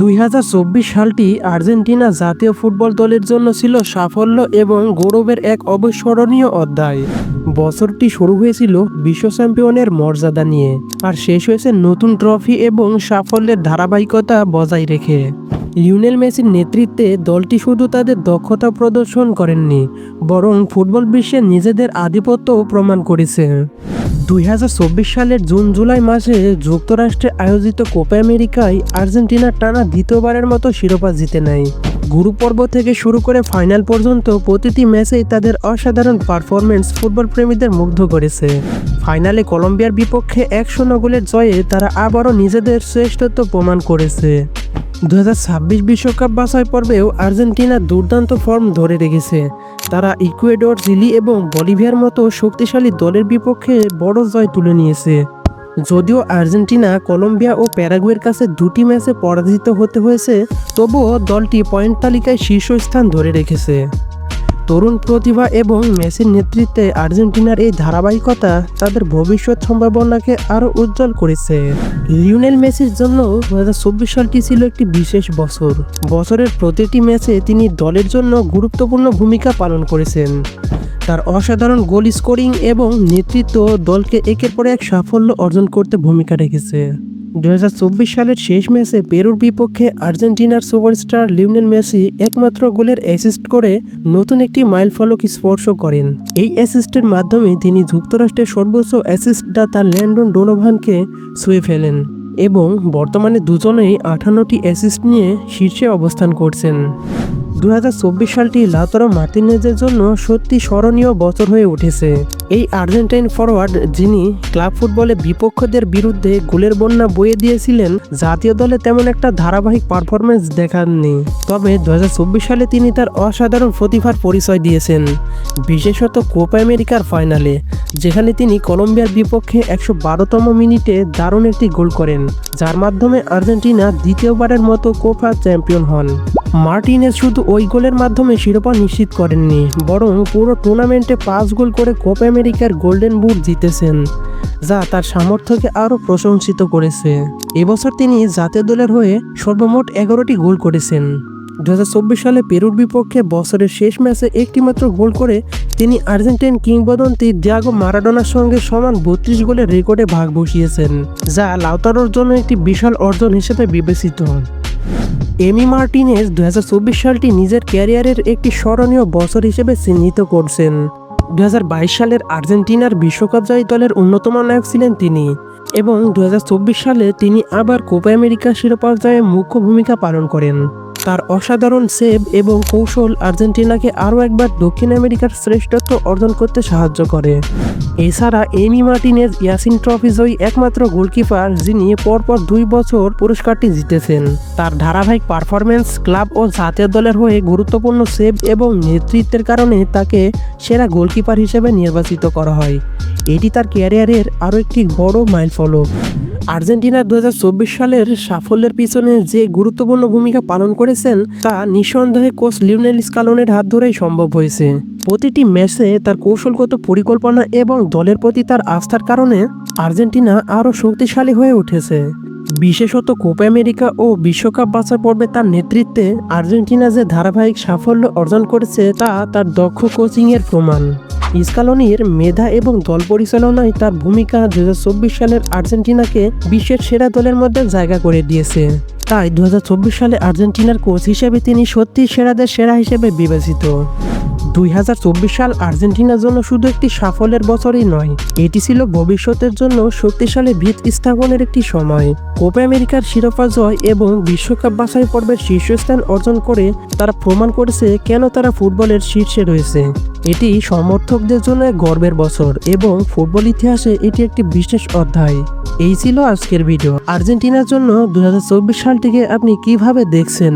দুই হাজার চব্বিশ সালটি আর্জেন্টিনা জাতীয় ফুটবল দলের জন্য ছিল সাফল্য এবং গৌরবের এক অবিস্মরণীয় অধ্যায়। বছরটি শুরু হয়েছিল বিশ্ব চ্যাম্পিয়নের মর্যাদা নিয়ে, আর শেষ হয়েছে নতুন ট্রফি এবং সাফল্যের ধারাবাহিকতা বজায় রেখে। লিওনেল মেসির নেতৃত্বে দলটি শুধু তাদের দক্ষতা প্রদর্শন করেননি, বরং ফুটবল বিশ্বে নিজেদের আধিপত্যও প্রমাণ করেছে। দুই হাজার চব্বিশ সালের জুন জুলাই মাসে যুক্তরাষ্ট্রে আয়োজিত কোপা আমেরিকায় আর্জেন্টিনা টানা দ্বিতীয়বারের মতো শিরোপা জিতে নেয়। গ্রুপ পর্ব থেকে শুরু করে ফাইনাল পর্যন্ত প্রতিটি ম্যাচেই তাদের অসাধারণ পারফরমেন্স ফুটবল প্রেমীদের মুগ্ধ করেছে। ফাইনালে কলম্বিয়ার বিপক্ষে একশো গোলের জয়ে তারা আবারও নিজেদের শ্রেষ্ঠত্ব প্রমাণ করেছে। দু বিশ্বকাপ বাছাই পর্বেও আর্জেন্টিনা দুর্দান্ত ফর্ম ধরে রেখেছে। তারা ইকুয়েডর, চিলি এবং বলিভিয়ার মতো শক্তিশালী দলের বিপক্ষে বড় জয় তুলে নিয়েছে। যদিও আর্জেন্টিনা, কলম্বিয়া ও প্যারাগুয়ের কাছে দুটি ম্যাচে পরাজিত হতে হয়েছে, তবুও দলটি পয়েন্ট তালিকায় শীর্ষস্থান ধরে রেখেছে। তরুণ প্রতিভা এবং মেসির নেতৃত্বে আর্জেন্টিনার এই ধারাবাহিকতা তাদের ভবিষ্যৎ সম্ভাবনাকে আরও উজ্জ্বল করেছে। লিওনেল মেসির জন্য দু হাজার চব্বিশ সালটি ছিল একটি বিশেষ বছর। বছরের প্রতিটি ম্যাচে তিনি দলের জন্য গুরুত্বপূর্ণ ভূমিকা পালন করেছেন। তার অসাধারণ গোল স্কোরিং এবং নেতৃত্ব দলকে একের পর এক সাফল্য অর্জন করতে ভূমিকা রেখেছে। দু হাজার চব্বিশ সালের শেষ ম্যাচে পেরুর বিপক্ষে আর্জেন্টিনার সুপারস্টার লিওনেল মেসি একমাত্র গোলের অ্যাসিস্ট করে নতুন একটি মাইল ফলক স্পর্শ করেন। এই অ্যাসিস্টের মাধ্যমে তিনি যুক্তরাষ্ট্রের সর্বোচ্চ অ্যাসিস্টদাতা ল্যান্ডন ডোনোভানকে ছুঁয়ে ফেলেন এবং বর্তমানে দুজনেই আঠান্নটি অ্যাসিস্ট নিয়ে শীর্ষে অবস্থান করছেন। দু হাজার চব্বিশ সালটি লাতরো মার্তিনেজের জন্য সত্যি স্মরণীয় বছর হয়ে উঠেছে। এই আর্জেন্টাইন ফরওয়ার্ড যিনি ক্লাব ফুটবলে বিপক্ষদের বিরুদ্ধে গোলের বন্যা বয়ে দিয়েছিলেন, জাতীয় দলে তেমন একটা ধারাবাহিক পারফরমেন্স দেখাননি। তবে দু হাজার চব্বিশ সালে তিনি তার অসাধারণ প্রতিভার পরিচয় দিয়েছেন, বিশেষত কোপা আমেরিকার ফাইনালে, যেখানে তিনি কলম্বিয়ার বিপক্ষে একশো বারোতম মিনিটে দারুণ একটি গোল করেন, যার মাধ্যমে আর্জেন্টিনা দ্বিতীয়বারের মতো কোপা চ্যাম্পিয়ন হন। মার্টিনেজ শুধু ওই গোলের মাধ্যমে শিরোপা নিশ্চিত করেননি, বরং পুরো টুর্নামেন্টে পাঁচ গোল করে কোপা আমেরিকার গোল্ডেন বুট জিতেছেন, যা তার সামর্থ্যকে আরও প্রশংসিত করেছে। এবছর তিনি জাতীয় দলের হয়ে সর্বমোট এগারোটি গোল করেছেন। দু হাজার চব্বিশ সালে পেরুর বিপক্ষে বছরের শেষ ম্যাচে একটিমাত্র গোল করে তিনি আর্জেন্টাইন কিংবদন্তি দিয়াগো মারাডোনার সঙ্গে সমান বত্রিশ গোলের রেকর্ডে ভাগ বসিয়েছেন, যা লাউতারোর জন্য একটি বিশাল অর্জন হিসেবে বিবেচিত। এমি মার্টিনেস দু হাজার চব্বিশ সালটি নিজের ক্যারিয়ারের একটি স্মরণীয় বছর হিসেবে চিহ্নিত করছেন। দু হাজার বাইশ সালের আর্জেন্টিনার বিশ্বকাপ জয়ী দলের অন্যতম নায়ক ছিলেন তিনি এবং দু হাজার চব্বিশ সালে তিনি আবার কোপা আমেরিকা শিরোপা জয়ে মুখ্য ভূমিকা পালন করেন। তার অসাধারণ সেভ এবং কৌশল আর্জেন্টিনাকে আরও একবার দক্ষিণ আমেরিকার শ্রেষ্ঠত্ব অর্জন করতে সাহায্য করে। এছাড়া এমি মার্টিনেজ, ইয়াসিন ট্রফি জয়ী একমাত্র গোলকিপার যিনি পরপর দুই বছর পুরস্কারটি জিতেছেন। তার ধারাবাহিক পারফরমেন্স ক্লাব ও জাতীয় দলের হয়ে গুরুত্বপূর্ণ সেভ এবং নেতৃত্বের কারণে তাকে সেরা গোলকিপার হিসেবে নির্বাচিত করা হয়। এটি তার ক্যারিয়ারের আরও একটি বড় মাইলফলক আর্জেন্টিনা দু হাজার চব্বিশ সালের সাফল্যের পিছনে যে গুরুত্বপূর্ণ ভূমিকা পালন করেছেন, তা নিঃসন্দেহে কোচ লিওনেল স্কালনের হাত ধরেই সম্ভব হয়েছে। প্রতিটি ম্যাচে তার কৌশলগত পরিকল্পনা এবং দলের প্রতি তার আস্থার কারণে আর্জেন্টিনা আরও শক্তিশালী হয়ে উঠেছে। বিশেষত কোপা আমেরিকা ও বিশ্বকাপ বাছাই পর্বে তার নেতৃত্বে আর্জেন্টিনা যে ধারাবাহিক সাফল্য অর্জন করেছে, তা তার দক্ষ কোচিংয়ের প্রমাণ। স্কালনির মেধা এবং দল পরিচালনায় তার ভূমিকা দুই হাজার চব্বিশ সালের আর্জেন্টিনাকে বিশ্বের সেরা দলের মধ্যে জায়গা করে দিয়েছে। তাই দু হাজার চব্বিশ সালে আর্জেন্টিনার কোচ হিসেবে তিনি সত্যি সেরাদের সেরা হিসেবে বিবেচিত। দুই হাজার চব্বিশ সাল আর্জেন্টিনার জন্য শুধু একটি সাফল্যের বছরই নয়, এটি ছিল ভবিষ্যতের জন্য শক্তিশালী ভিত স্থাপনের একটি সময়। কোপা আমেরিকার শিরোপা জয় এবং বিশ্বকাপ বাছাই পর্বের শীর্ষস্থান অর্জন করে তারা প্রমাণ করেছে কেন তারা ফুটবলের শীর্ষে রয়েছে। এটি সমর্থকদের জন্য গর্বের বছর এবং ফুটবল ইতিহাসে এটি একটি বিশেষ অধ্যায়। এই ছিল আজকের ভিডিও। আর্জেন্টিনার জন্য দুই হাজার চব্বিশ সালটিকে আপনি কীভাবে দেখছেন,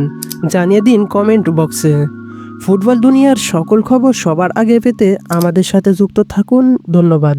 জানিয়ে দিন কমেন্ট বক্সে। ফুটবল দুনিয়ার সকল খবর সবার আগে পেতে আমাদের সাথে যুক্ত থাকুন। ধন্যবাদ।